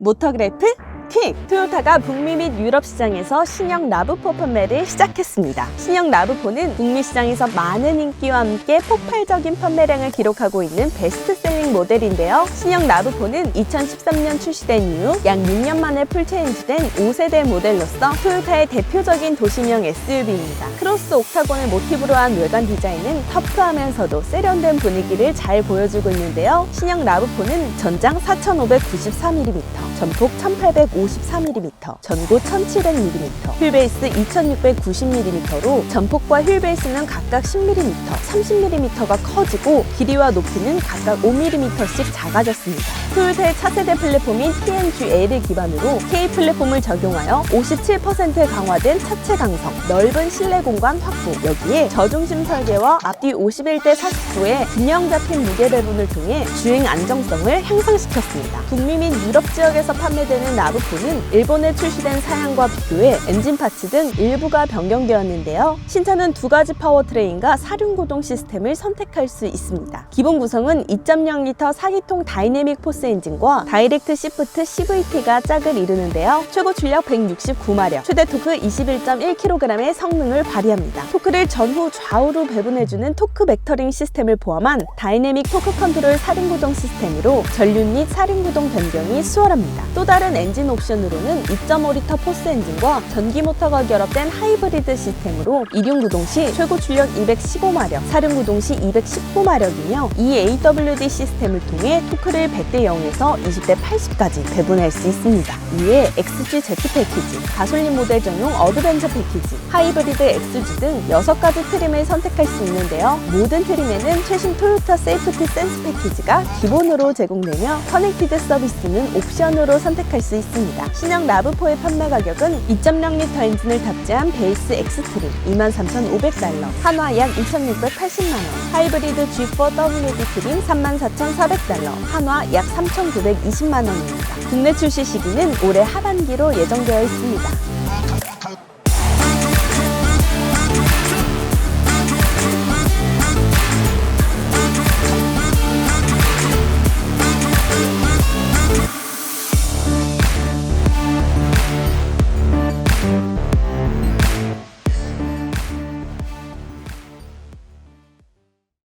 모터그래프 퀵! 토요타가 북미 및 유럽 시장에서 신형 라브4 판매를 시작했습니다. 신형 라브4는 북미 시장에서 많은 인기와 함께 폭발적인 판매량을 기록하고 있는 베스트셀링 모델인데요. 신형 라브4는 2013년 출시된 이후 약 6년 만에 풀체인지된 5세대 모델로서 토요타의 대표적인 도심형 SUV입니다. 크로스 옥타곤을 모티브로 한 외관 디자인은 터프하면서도 세련된 분위기를 잘 보여주고 있는데요. 신형 라브4는 전장 4,593mm, 전폭 1,854mm, 전고 1,700mm, 휠베이스 2,690mm로 전폭과 휠베이스는 각각 10mm, 30mm가 커지고 길이와 높이는 각각 5mm씩 작아졌습니다. 토요타의 차세대 플랫폼인 TNGA를 기반으로 K 플랫폼을 적용하여 57% 강화된 차체 강성, 넓은 실내 공간 확보, 여기에 저중심 설계와 앞뒤 51대 49의 균형 잡힌 무게 배분을 통해 주행 안정성을 향상시켰습니다. 북미 및 유럽 지역에서 판매되는 라 브4는 일본에 출시된 사양과 비교해 엔진 파츠 등 일부가 변경되었는데요. 신차는 두 가지 파워트레인과 사륜 구동 시스템을 선택할 수 있습니다. 기본 구성은 2.0L 4기통 다이내믹 포스 엔진과 다이렉트 시프트 CVT가 짝을 이루는데요. 최고 출력 169마력, 최대 토크 21.1kg의 성능을 발휘합니다. 토크를 전후 좌우로 배분해주는 토크 벡터링 시스템을 포함한 다이내믹 토크 컨트롤 사륜 구동 시스템으로 전륜 및 사륜 구동 변경이 수월합니다. 또 다른 엔진 옵션 으로는 2.5L 포스 엔진과 전기 모터가 결합된 하이브리드 시스템으로 이륜 구동 시 최고 출력 215마력, 사륜 구동 시 219마력이며 이 AWD 시스템을 통해 토크를 100대 0에서 20대 80까지 배분할 수 있습니다. 이에 XGZ 패키지, 가솔린 모델 전용 어드벤처 패키지, 하이브리드 XG 등 6가지 트림을 선택할 수 있는데요. 모든 트림에는 최신 토요타 세이프티 센스 패키지가 기본으로 제공되며 커넥티드 서비스는 옵션으로 선택할 수 있습니다. 신형 라브4의 판매 가격은 2.0L 엔진을 탑재한 베이스 X트림 23,500달러, 한화 약 2,680만원, 하이브리드 G4WD 트림 34,400달러, 한화 약 3,920만원입니다. 국내 출시 시기는 올해 하반기로 예정되어 있습니다.